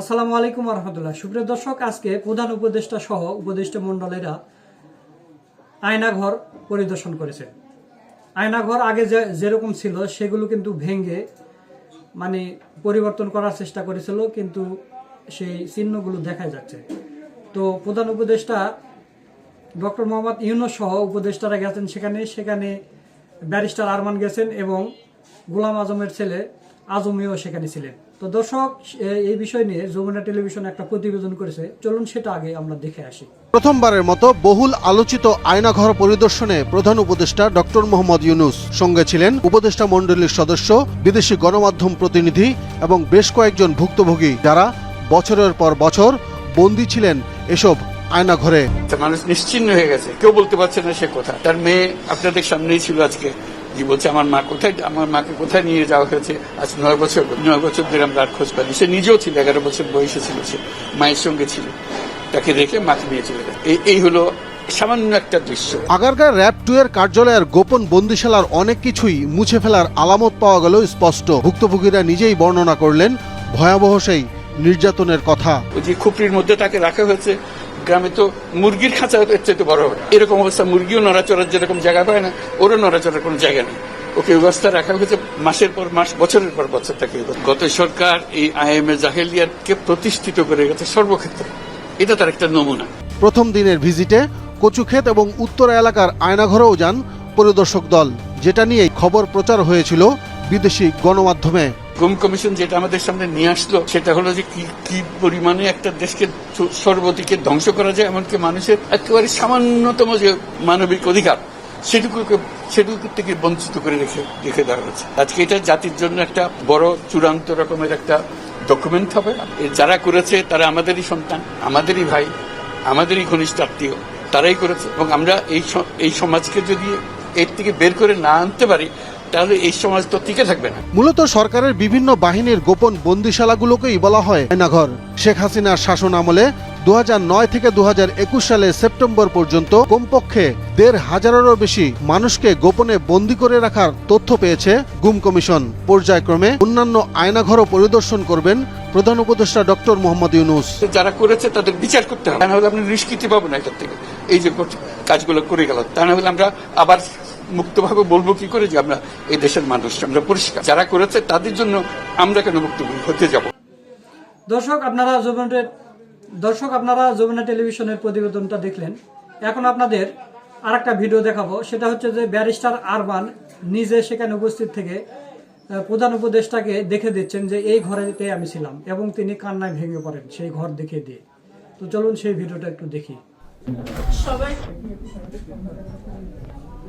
আসসালামু আলাইকুম রহমতুল্লাহ। সুপ্রিয় দর্শক, আজকে প্রধান উপদেষ্টা সহ উপদেষ্টা মন্ডলেরা আয়নাঘর পরিদর্শন করেছে। আয়নাঘর আগে যে যেরকম ছিল, সেগুলো কিন্তু ভেঙে মানে পরিবর্তন করার চেষ্টা করেছিল, কিন্তু সেই চিহ্নগুলো দেখা যাচ্ছে। তো প্রধান উপদেষ্টা ডক্টর মোহাম্মদ ইউনুস সহ উপদেষ্টারা গেছেন সেখানে। সেখানে ব্যারিস্টার আরমান গেছেন এবং গোলাম আজমের ছেলে আজমিও সেখানে ছিলেন। তো দর্শক এই বিষয় নিয়ে যমুনা টেলিভিশন একটা প্রতিবেদন করেছে। চলুন সেটা আগে আমরা দেখে আসি। প্রথমবারের মতো বহুল আলোচিত আয়নাঘর পরিদর্শনে প্রধান উপদেষ্টা ডক্টর মোহাম্মদ ইউনুস সঙ্গে ছিলেন উপদেষ্টা মণ্ডলীর সদস্য বিদেশি গণমাধ্যম প্রতিনিধি এবং বেশ কয়েকজন ভুক্তভোগী যারা বছরের পর বছর বন্দী ছিলেন এসব আয়নাঘরে। মানুষ নিশ্চিন্ন হয়ে গেছে। কেউ বলতে পারছে না সে কথা। তার মেয়ে আপনাদের সামনেই ছিল আজকে। যে বলছে আমার মা কোথায় আমার মাকে কোথায় নিয়ে যাওয়া হয়েছে? আজ নয় বছর নয় বছর ধরে আমরা আর খোঁজ পাইনি। সে নিজেও ছিল এগারো বছর বয়সে ছিল সে মায়ের সঙ্গে ছিল। তাকে রেখে মাকে নিয়ে চলে গেছে এই- হলো সামান্য একটা দৃশ্য। আগারগাঁ র্যাব টু এর কার্যালয়ের গোপন বন্দিশালার অনেক কিছুই মুছে ফেলার আলামত পাওয়া গেল স্পষ্ট। ভুক্তভোগীরা নিজেই বর্ণনা করলেন ভয়াবহ সেই নির্যাতনের কথা। ওই যে খুপড়ির মধ্যে তাকে রাখা হয়েছে গ্রামে তো মুরগির খাঁচা চাইতে বড় হবে এরকম অবস্থা, মুরগিও নড়াচড়ার যেরকম জায়গা পায় না, ওরও নড়াচড়ার কোনো জায়গা নেই। ওকে এই অবস্থা রাখা হয়েছে মাসের পর মাস, বছরের পর বছর তাকে গত সরকার এই আইএমএ জাহেলিয়াতকে প্রতিষ্ঠিত করে গেছে সর্বক্ষেত্রে। এটা তার একটা নমুনা। প্রথম দিনের ভিজিটে কচুক্ষেত এবং উত্তরা এলাকার আয়নাঘরেও যান পরিদর্শক দল। যেটা নিয়ে খবর প্রচার হয়েছিল বিদেশি গণমাধ্যমে। গুম কমিশন যেটা আমাদের সামনে নিয়ে আসলো, সেটা হলো যে কি পরিমাণে একটা দেশকে সর্বদিকে ধ্বংস করা যায়, এমনকি মানুষের একেবারে সামান্যতম যে মানবিক অধিকার, সেটুকুকে, সেটুকু থেকে বঞ্চিত করে রেখে রেখে দেওয়া হয়েছে। আজকে এটা জাতির জন্য একটা বড় চূড়ান্ত রকমের একটা ডকুমেন্ট হবে। যারা করেছে, তারা আমাদেরই সন্তান, আমাদেরই ভাই, আমাদেরই ঘনিষ্ঠ আত্মীয়, তারাই করেছে। এবং আমরা এই এই সমাজকে যদি এর থেকে বের করে না আনতে পারি তাহলে এই সমাজ তো টিকে থাকবে না। মূলত সরকারের বিভিন্ন বাহিনীর গোপন বন্দিশালাগুলোকেই বলা হয় আয়নাঘর। শেখ হাসিনার শাসন আমলে দু থেকে দু সালে সেপ্টেম্বর পর্যন্ত কমপক্ষে দেড় হাজারেরও বেশি মানুষকে গোপনে বন্দি করে রাখার তথ্য পেয়েছে গুম কমিশন। পর্যায়ক্রমে অন্যান্য আয়নাঘরও পরিদর্শন করবেন প্রধান উপদেষ্টা ডক্টর মোহাম্মদ ইউনুস। যারা করেছে তাদের বিচার করতে হবে। না হলে আমরা নিষ্কৃতি পাবো না এটার থেকে। এই যে কাজগুলো করে গেল তা না হলে আমরা আবার মুক্তভাবে বলব কি করে যে আমরা এই দেশের মানুষ আমরা পরিষ্কার। যারা করেছে তাদের জন্য আমরা কেন মুক্ত হতে যাব? দর্শক আপনারা যমুনা দর্শক আপনারা যমুনা টেলিভিশনের প্রতিবেদনটা দেখলেন। এখন আপনাদের আর একটা ভিডিও দেখাবো। সেটা হচ্ছে যে ব্যারিস্টার আরমান নিজে সেখানে উপস্থিত থেকে প্রধান উপদেষ্টাকে দেখে দিচ্ছেন যে এই ঘরেতে আমি ছিলাম এবং তিনি কান্নায় ভেঙে পড়েন সেই ঘর দেখে দিয়ে। তো চলুন সেই ভিডিওটা একটু দেখি। সবাই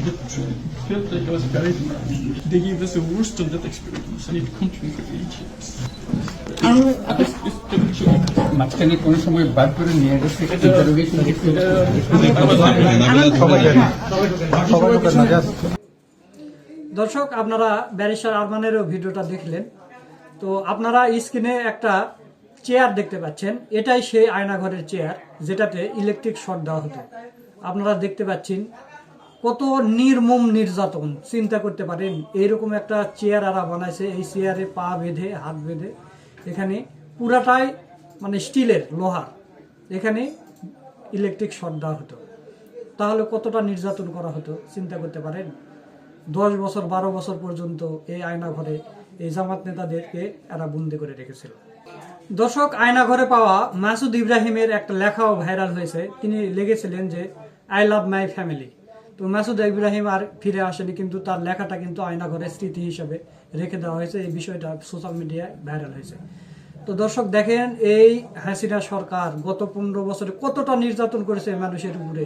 Felt like I was buried in my They gave us the worst of that experience, and it continued for eight years. আমি It's, it's still মাঝখানে কোনো সময় বার করে নিয়ে গেছে দর্শক আপনারা ব্যারিস্টার আরমানেরও ভিডিওটা দেখলেন তো আপনারা স্ক্রিনে একটা চেয়ার দেখতে পাচ্ছেন এটাই সেই আয়নাঘরের চেয়ার যেটাতে ইলেকট্রিক শট দেওয়া হতো আপনারা দেখতে পাচ্ছেন কত নির্মম নির্যাতন, চিন্তা করতে পারেন। এইরকম একটা চেয়ার আরা বানাইছে, এই চেয়ারে পা বেঁধে, হাত বেঁধে, এখানে পুরাটাই মানে স্টিলের লোহার এখানে ইলেকট্রিক শর্ট দেওয়া হতো। তাহলে কতটা নির্যাতন করা হতো, চিন্তা করতে পারেন? দশ বছর, বারো বছর পর্যন্ত এই আয়না ঘরে এই জামাত নেতাদেরকে এরা বন্দি করে রেখেছিল। দর্শক আয়না ঘরে পাওয়া মাসুদ ইব্রাহিমের একটা লেখাও ভাইরাল হয়েছে। তিনি লেগেছিলেন যে আই লাভ মাই ফ্যামিলি তো মাসুদ ইব্রাহিম আর ফিরে আসেনি, কিন্তু তার লেখাটা কিন্তু আয়নাঘরের স্মৃতি হিসেবে রেখে দেওয়া হয়েছে। এই বিষয়টা সোশ্যাল মিডিয়ায় ভাইরাল হয়েছে। তো দর্শক, দেখেন, এই হাসিনা সরকার গত পনেরো বছরে কতটা নির্যাতন করেছে মানুষের উপরে।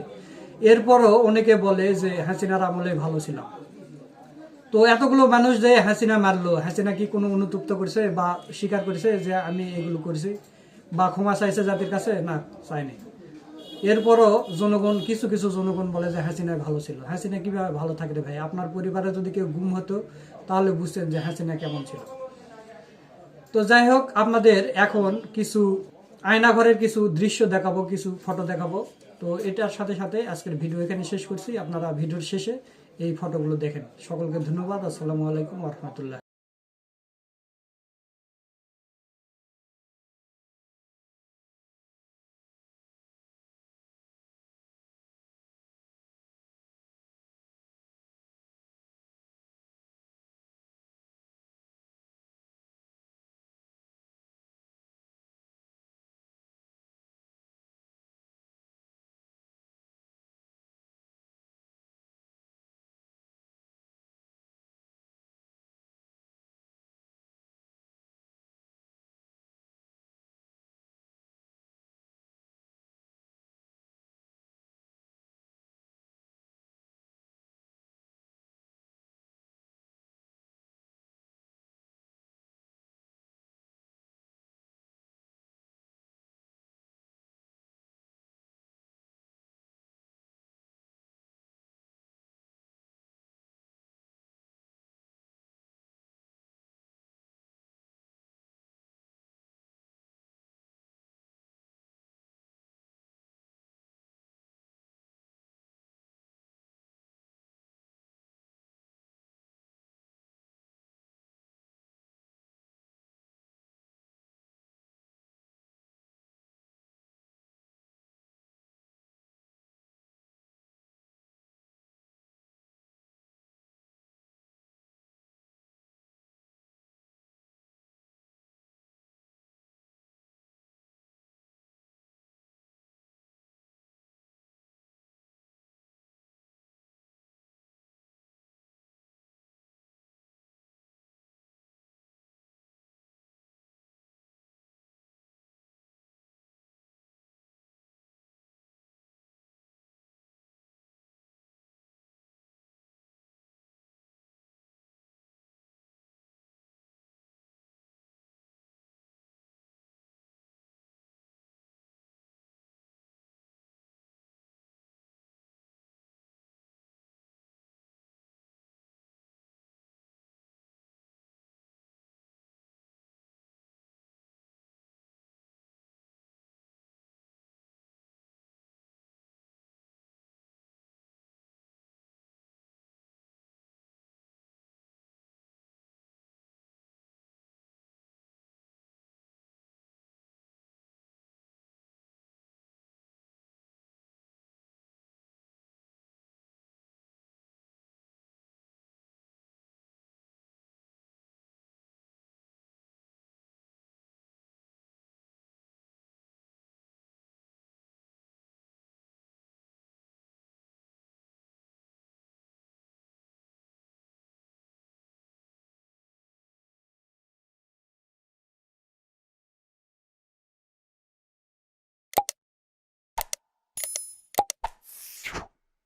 এরপরও অনেকে বলে যে হাসিনার আমলে ভালো ছিলাম। তো এতগুলো মানুষ যে হাসিনা মারলো, হাসিনা কি কোনো অনুতপ্ত করেছে বা স্বীকার করেছে যে আমি এগুলো করেছি বা ক্ষমা চাইছে জাতির কাছে? না চাইনি এরপরও জনগণ, কিছু কিছু জনগণ বলে যে হাসিনা ভালো ছিল। হাসিনা কীভাবে ভালো থাকবে ভাই? আপনার পরিবারে যদি কেউ গুম হতো, তাহলে বুঝতেন যে হাসিনা কেমন ছিল। তো যাই হোক, আপনাদের এখন কিছু আয়নাঘরের কিছু দৃশ্য দেখাবো, কিছু ফটো দেখাবো। তো এটার সাথে সাথে আজকের ভিডিও এখানে শেষ করছি। আপনারা ভিডিওর শেষে এই ফটোগুলো দেখেন। সকলকে ধন্যবাদ। আসসালামু আলাইকুম রহমতুল্লাহ।